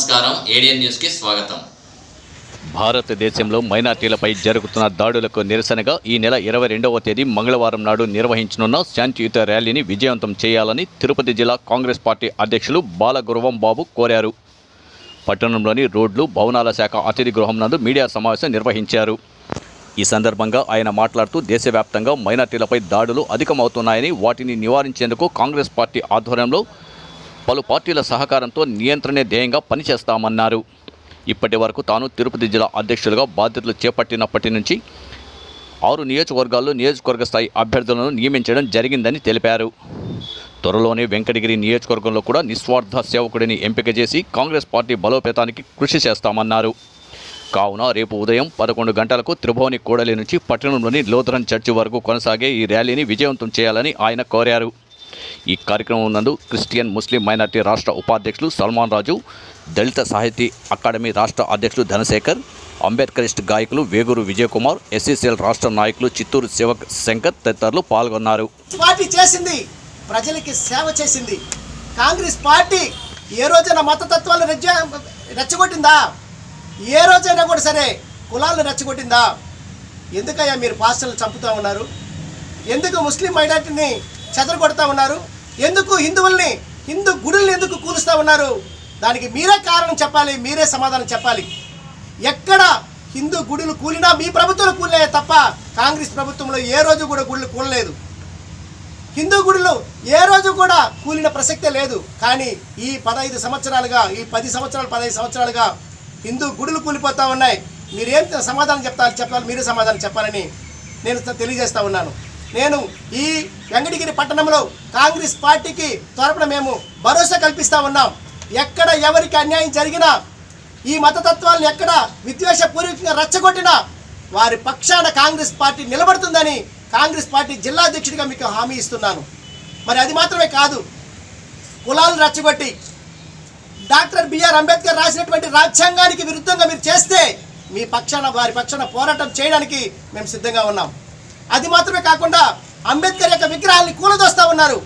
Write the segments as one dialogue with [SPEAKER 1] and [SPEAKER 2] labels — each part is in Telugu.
[SPEAKER 1] నమస్కారం. ఏడియన్ న్యూస్కి స్వాగతం.
[SPEAKER 2] భారతదేశంలో మైనార్టీలపై జరుగుతున్న దాడులకు నిరసనగా ఈ నెల ఇరవై రెండవ తేదీ మంగళవారం నాడు నిర్వహించనున్న శాంతియుత ర్యాలీని విజయవంతం చేయాలని తిరుపతి జిల్లా కాంగ్రెస్ పార్టీ అధ్యక్షులు బాలగురవం బాబు కోరారు. పట్టణంలోని రోడ్లు భవనాల శాఖ అతిథి గృహం నందు మీడియా సమావేశం నిర్వహించారు. ఈ సందర్భంగా ఆయన మాట్లాడుతూ దేశవ్యాప్తంగా మైనార్టీలపై దాడులు అధికమవుతున్నాయని వాటిని నివారించేందుకు కాంగ్రెస్ పార్టీ ఆధ్వర్యంలో పలు పార్టీల సహకారంతో నియంత్రణే ధ్యేయంగా పనిచేస్తామన్నారు. ఇప్పటి వరకు తాను తిరుపతి జిల్లా అధ్యక్షులుగా బాధ్యతలు చేపట్టినప్పటి నుంచి ఆరు నియోజకవర్గాల్లో నియోజకవర్గ స్థాయి అభ్యర్థులను నియమించడం జరిగిందని తెలిపారు. త్వరలోనే వెంకటగిరి నియోజకవర్గంలో కూడా నిస్వార్థ సేవకుడిని ఎంపిక చేసి కాంగ్రెస్ పార్టీ బలోపేతానికి కృషి చేస్తామన్నారు. కావున రేపు ఉదయం పదకొండు గంటలకు త్రిభువని కూడలి నుంచి పట్టణంలోని లోతరన్ చర్చి వరకు కొనసాగే ఈ ర్యాలీని విజయవంతం చేయాలని ఆయన కోరారు. ఈ కార్యక్రమం నందు క్రిస్టియన్ ముస్లిం మైనార్టీ రాష్ట్ర ఉపాధ్యక్షులు సల్మాన్ రాజు దళిత సాహితీ అకాడమీ రాష్ట్ర అధ్యక్షులు ధనశేఖర్ అంబేద్కరిస్ట్ గాయకులు వేగూరు విజయకుమార్ ఎస్సీసీఎల్ రాష్ట్ర నాయకులు చిత్తూరు శివక్ శంకర్ తదితరులు పాల్గొన్నారు.
[SPEAKER 3] పార్టీ చేసింది ప్రజలకి సేవ చేసింది. కాంగ్రెస్ పార్టీ ఏ రోజైనా మతతత్వాలు రెచ్చ రెచ్చగొట్టిందా? ఏ రోజైనా కూడా సరే కులాలను రెచ్చగొట్టిందా? ఎందుకయ్యా మీరు పాస్టర్లు చంపుతూ ఉన్నారు? ఎందుకు ముస్లిం మైనార్టీని చెదరగొడతా ఉన్నారు. ఎందుకు హిందువుల్ని హిందూ గుడుల్ని ఎందుకు కూలుస్తూ ఉన్నారు? దానికి మీరే కారణం చెప్పాలి మీరే సమాధానం చెప్పాలి. ఎక్కడ హిందూ గుడులు కూలినా మీ ప్రభుత్వం కూలినాయే తప్ప కాంగ్రెస్ ప్రభుత్వంలో ఏ రోజు కూడా గుడులు కూలలేదు. హిందూ గుడులు ఏ రోజు కూడా కూలిన ప్రసక్తే లేదు. కానీ ఈ పదహైదు సంవత్సరాలుగా ఈ పది సంవత్సరాలు పదహైదు సంవత్సరాలుగా హిందూ గుడులు కూలిపోతూ ఉన్నాయి. మీరేం సమాధానం చెప్తారు చెప్పాలి మీరే సమాధానం చెప్పాలని నేను తెలియజేస్తూ ఉన్నాను. నేను ఈ వెంకటగిరి పట్టణంలో కాంగ్రెస్ పార్టీకి తరపున మేము భరోసా కల్పిస్తా ఉన్నాం. ఎక్కడ ఎవరికి అన్యాయం జరిగినా ఈ మతతత్వాలను ఎక్కడ విద్వేషపూర్వకంగా రచ్చగొట్టినా వారి పక్షాన కాంగ్రెస్ పార్టీ నిలబడుతుందని కాంగ్రెస్ పార్టీ జిల్లా అధ్యక్షుడిగా మీకు హామీ ఇస్తున్నాను. మరి అది మాత్రమే కాదు కులాలను రచ్చగొట్టి డాక్టర్ బిఆర్ అంబేద్కర్ రాసినటువంటి రాజ్యాంగానికి విరుద్ధంగా మీరు చేస్తే మీ పక్షాన వారి పక్షాన పోరాటం చేయడానికి మేము సిద్ధంగా ఉన్నాం. అది మాత్రమే కాకుండా అంబేద్కర్ యొక్క విగ్రహాన్ని కూలదోస్తూ ఉన్నారు.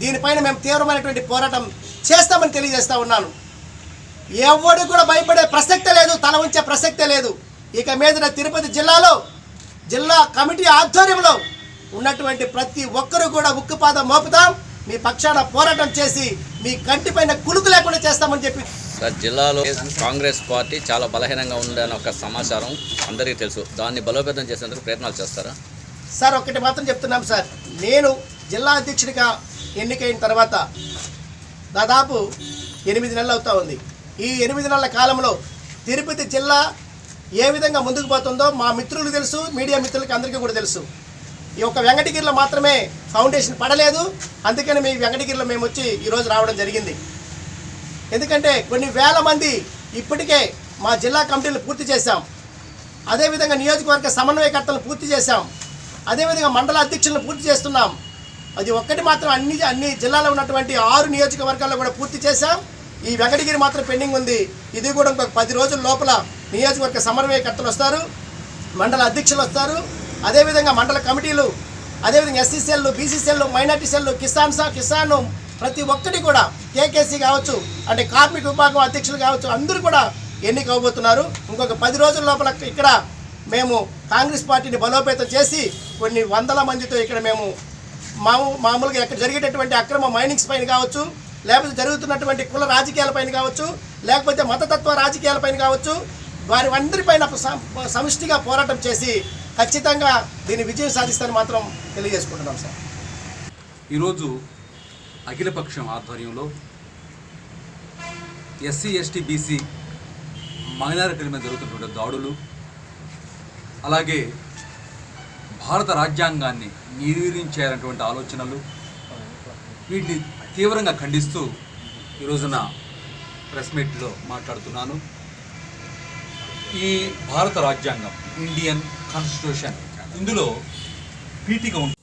[SPEAKER 3] దీనిపైన మేము తీవ్రమైనటువంటి పోరాటం చేస్తామని తెలియజేస్తా ఉన్నాను. ఎవడు కూడా భయపడే ప్రసక్తే లేదు తల ఉంచే ప్రసక్తే లేదు. ఇక మీదన తిరుపతి జిల్లాలో జిల్లా కమిటీ ఆధ్వర్యంలో ఉన్నటువంటి ప్రతి ఒక్కరూ కూడా ఉక్కుపాదం మోపుతాం. మీ పక్షాన పోరాటం చేసి మీ కంటిపైన కులుకు లేకుండా చేస్తామని చెప్పి
[SPEAKER 2] సార్ జిల్లాలో కాంగ్రెస్ పార్టీ చాలా బలహీనంగా ఉందని ఒక సమాచారం అందరికీ తెలుసు. దాన్ని బలోపేతం చేసేందుకు ప్రయత్నాలు చేస్తారా?
[SPEAKER 3] సార్ ఒక్కటి మాత్రం చెప్తున్నాం సార్. నేను జిల్లా అధ్యక్షుడిగా ఎన్నికైన తర్వాత దాదాపు ఎనిమిది నెలలు అవుతా ఉంది. ఈ ఎనిమిది నెలల కాలంలో తిరుపతి జిల్లా ఏ విధంగా ముందుకు పోతుందో మా మిత్రులు తెలుసు మీడియా మిత్రులకి అందరికీ కూడా తెలుసు. ఈ యొక్క వెంకటగిరిలో మాత్రమే ఫౌండేషన్ పడలేదు. అందుకని మీ వెంకటగిరిలో మేము వచ్చి ఈరోజు రావడం జరిగింది. ఎందుకంటే కొన్ని వేల మంది ఇప్పటికే మా జిల్లా కమిటీలు పూర్తి చేశాం. అదేవిధంగా నియోజకవర్గ సమన్వయకర్తలను పూర్తి చేశాం. అదేవిధంగా మండల అధ్యక్షులను పూర్తి చేస్తున్నాం. అది ఒక్కటి మాత్రం అన్ని అన్ని జిల్లాలో ఉన్నటువంటి ఆరు నియోజకవర్గాల్లో కూడా పూర్తి చేశాం. ఈ వెంకటగిరి మాత్రం పెండింగ్ ఉంది. ఇది కూడా ఇంకొక పది రోజుల లోపల నియోజకవర్గ సమన్వయకర్తలు వస్తారు మండల అధ్యక్షులు వస్తారు. అదేవిధంగా మండల కమిటీలు అదేవిధంగా SC cell BC cell minority cell Kisan సా కిసాన్ ప్రతి ఒక్కటి కూడా కేకేసీ కావచ్చు అంటే కార్మిక విభాగం అధ్యక్షులు కావచ్చు అందరూ కూడా ఎన్నిక అవబోతున్నారు ఇంకొక పది రోజుల లోపల ఇక్కడ మేము కాంగ్రెస్ పార్టీని బలోపేతం చేసి కొన్ని వందల మందితో ఇక్కడ మేము మాము మామూలుగా ఇక్కడ జరిగేటటువంటి అక్రమ మైనింగ్స్ పైన కావచ్చు లేకపోతే జరుగుతున్నటువంటి కుల రాజకీయాలపైన కావచ్చు లేకపోతే మతతత్వ రాజకీయాలపైన కావచ్చు వారి అందరిపైన స- సమిష్టిగా పోరాటం చేసి ఖచ్చితంగా దీన్ని విజయం సాధిస్తారని మాత్రం తెలియజేసుకుంటున్నాం సార్.
[SPEAKER 4] ఈరోజు అఖిలపక్షం ఆధ్వర్యంలో ఎస్సీ ఎస్టీ బీసీ మైనారిటీల మీద జరుగుతున్నటువంటి దాడులు అలాగే భారత రాజ్యాంగాన్ని నిర్వీర్యం చేయాలన్నటువంటి ఆలోచనలు వీటిని తీవ్రంగా ఖండిస్తూ ఈరోజున ప్రెస్ మీట్లో మాట్లాడుతున్నాను. ఈ భారత రాజ్యాంగం ఇండియన్ కాన్స్టిట్యూషన్ ఇందులో పీఠిక ఉంటుంది.